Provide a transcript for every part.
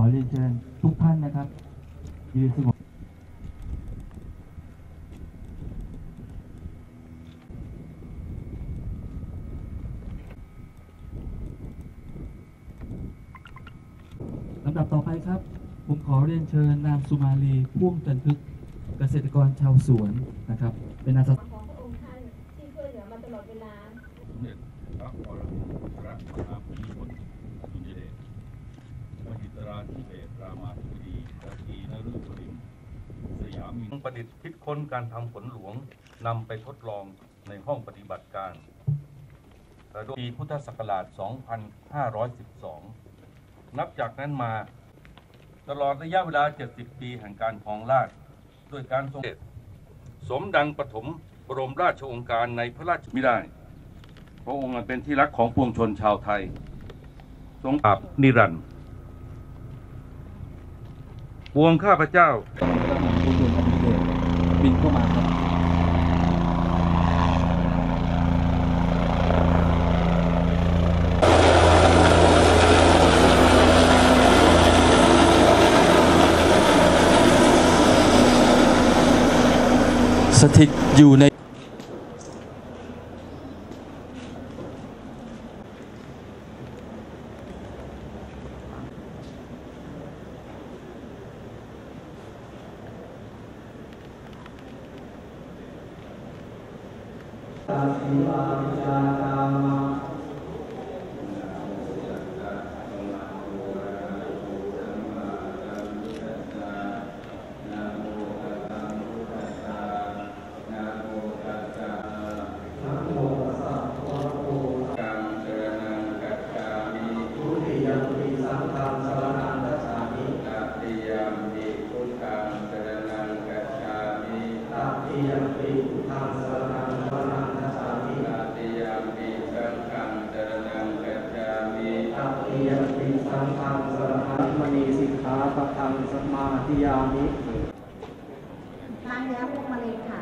อเรียนเชิญทุกท่านนะครับยืนสงบลำดับต่อไปครับ ผมขอเรียนเชิญนางสุมาลีพ่วงจันทึกเกษตรกรชาวสวนนะครับ เป็นอาสาของพระองค์ท่านที่ช่วยเหลือมาตลอดเวลา หิตราธิเบศรามาธิบดีตระกีนฤบดินทร์สยามินประดิษฐ์คิดค้นการทำฝนหลวงนำไปทดลองในห้องปฏิบัติการโดยปีพุทธศักราช 2512 นับจากนั้นมาตลอดระยะเวลา 70 ปีแห่งการครองราชย์ด้วยการทรงสมดังปฐมบรมราชโองการในพระราชไม่ได้ พระองค์อันเป็นที่รักของปวงชนชาวไทย ทรงอาบนิรันดร์ ปวงข้าพเจ้าบินเข้ามาครับสถิตอยู่ใน ตัสสิวาจาตามา งสมาธิยามิล้างเนื้อพวกมะเร็งค่ะ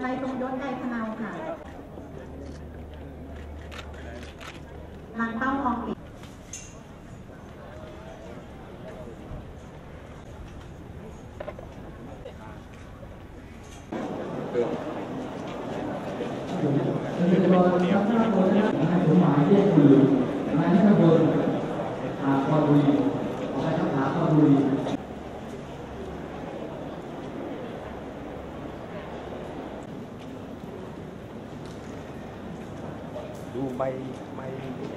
ไรตรงยศได้พะเนาค่ะหลังเป้าทองปิดหมายเรียกคือน ดูใบใบ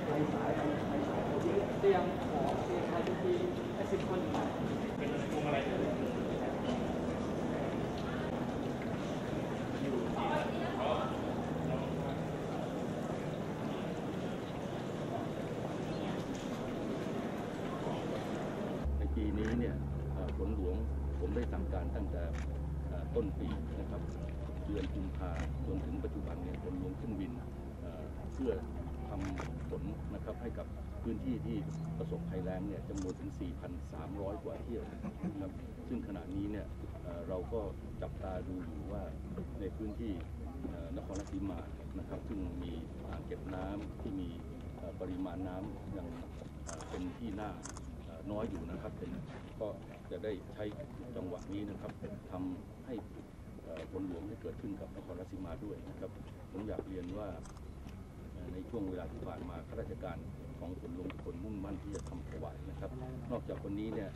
ใบสายใบสายเตรียมของเตรียมใครทีไอ้สิบคนเป็นวงอะไร ในปีนี้เนี่ยเอ่อฝน หลวง ผมได้สั่งการตั้งแต่ต้นปีนะครับเดือนกุมภาจนถึงปัจจุบันเนี่ยฝนลวงขึ้นบินเพื่อทำฝนนะครับให้กับพื้นที่ที่ประสบภัยแล้งเนี่ยจำนวนถึง 4,300 กว่าเที่ยวนะครับซึ่งขณะนี้เนี่ยเราก็จับตาดูอยู่ว่าในพื้นที่นครราชสีมานะครับ ซึ่งมีอ่างเก็บน้ำที่มีปริมาณน้ำยังเป็นที่น่า น้อยอยู่นะครับก็จะได้ใช้จังหวะนี้นะครับทำให้เอ่อฝนหลวงที่เกิดขึ้นกับนครราชสีมาด้วยนะครับผมอยากเรียนว่าในช่วงเวลาที่ผ่านมาข้าราชการของฝนหลวงทุกคนมุ่งมั่นที่จะทำถวายนะครับ นอกจากคนนี้เนี่ย